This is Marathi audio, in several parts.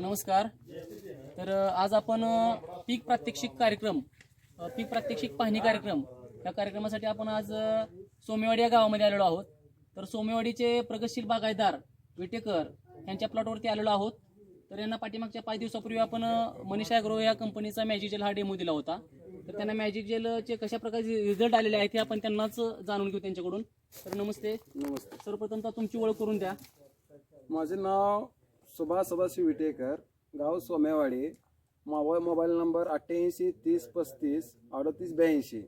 नमस्कार. तर आज आपण पीक प्रात्यक्षिक कार्यक्रम पीक प्रात्यक्षिक पाहणी कार्यक्रम या कार्यक्रमासाठी आपण आज सोमेवाडी या गावामध्ये आलेलो आहोत. तर सोमेवाडीचे प्रगतशील बागायदार विटेकर यांच्या प्लॉटवरती आलेलो आहोत. तर यांना पाठीमागच्या पाच दिवसापूर्वी आपण मनीषा ॲग्रो या कंपनीचा मॅजिक हा डेमो दिला होता. तर त्यांना मॅजिक जेलचे कशा प्रकारचे रिझल्ट आलेले आहेत हे आपण त्यांनाच जाणून घेऊ त्यांच्याकडून. तर नमस्ते. नमस्ते. सर्वप्रथम तुमची ओळख करून द्या. माझे नाव सुभाष सदाशिव विटेकर गाव सोमेवाडी मावा मोबाईल नंबर अठ्ठ्याऐंशी तीस पस्तीस अडतीस ब्याऐंशी.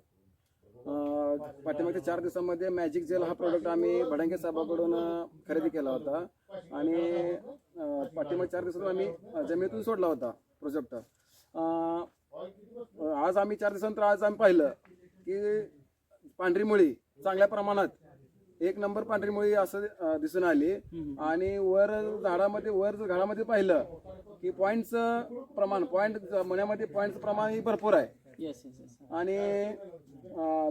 पाठीमागच्या चार दिवसामध्ये मॅजिक जेल हा प्रोडक्ट आम्ही भडंगे साहेबाकडून खरेदी केला होता. आणि पाठीमागच्या चार दिवसातून आम्ही जमिनीतून सोडला होता प्रोजेक्ट आज आम्ही चार दिवसानंतर आज आम्ही पाहिलं की पांढरी मुळी चांगल्या प्रमाणात. एक नंबर पांढरी मुळी असं दिसून आली. आणि वर झाडामध्ये वर जर झाडामध्ये पाहिलं की पॉईंटचं प्रमाण पॉईंट मण्यामध्ये पॉईंटचं प्रमाण ही भरपूर आहे. आणि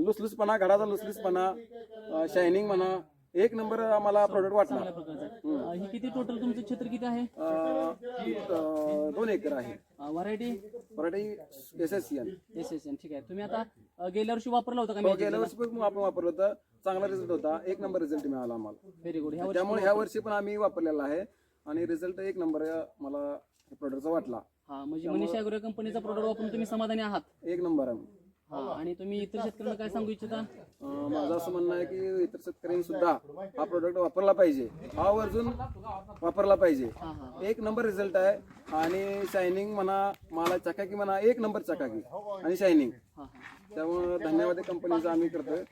लुसलुसपणा घडाचा लुसलुसपणा शायनिंग म्हणा एक नंबर आम्हाला प्रोडक्ट वाटला. ही किती टोटल तुमचं क्षेत्र किती आहे? दोन एकर आहे. Variety Marathi S S C N S S N ठीक आहे. तुम्ही आता अ, गेल्या वर्षी वापरला होता का गेल्या? वर्षी पण आपण वापरलं होतं. चांगला रिझल्ट होता. एक नंबर रिझल्ट मिळाला आम्हाला. व्हेरी गुड ह्या वर्षी त्यामुळे ह्या वर्षी पण आम्ही वापरलेला आहे. आणि रिझल्ट एक नंबर मला प्रोडक्टचा वाटला. हा म्हणजे मनीषा अॅग्रो कंपनीचा प्रोडक्ट वापरून तुम्ही समाधानी आहात. एक नंबर आहे. हा आणि तुम्ही इतर शेतकऱ्यांना काय सांगू इच्छिता? अं, माझं असं म्हणणं आहे की इतर शेतकऱ्यांनी सुद्धा हा प्रोडक्ट वापरला पाहिजे. हा वर्जून वापरला पाहिजे. हा हा. एक नंबर रिझल्ट आहे. आणि शायनिंग म्हणा मला चकाकी म्हणा एक नंबर चकाकी. आणि शायनिंग त्यामुळं धन्यवाद कंपनीचा आम्ही करतोय.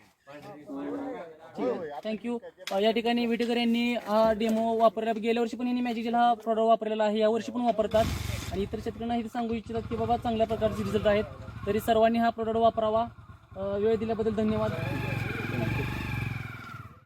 ठीक आहे. थँक्यू या ठिकाणी विटेकर यांनी हा डेमो वापरला. गेल्या वर्षी पण यांनी मॅजिक जेल हा प्रॉडक्ट वापरलेला आहे. या वर्षी पण वापरतात. आणि इतर शेतकऱ्यांना हे सांगू इच्छितात की बाबा चांगल्या प्रकारचे रिझल्ट आहेत. तरी सर्वांनी हा प्रॉडक्ट वापरावा. वेळ दिल्याबद्दल धन्यवाद.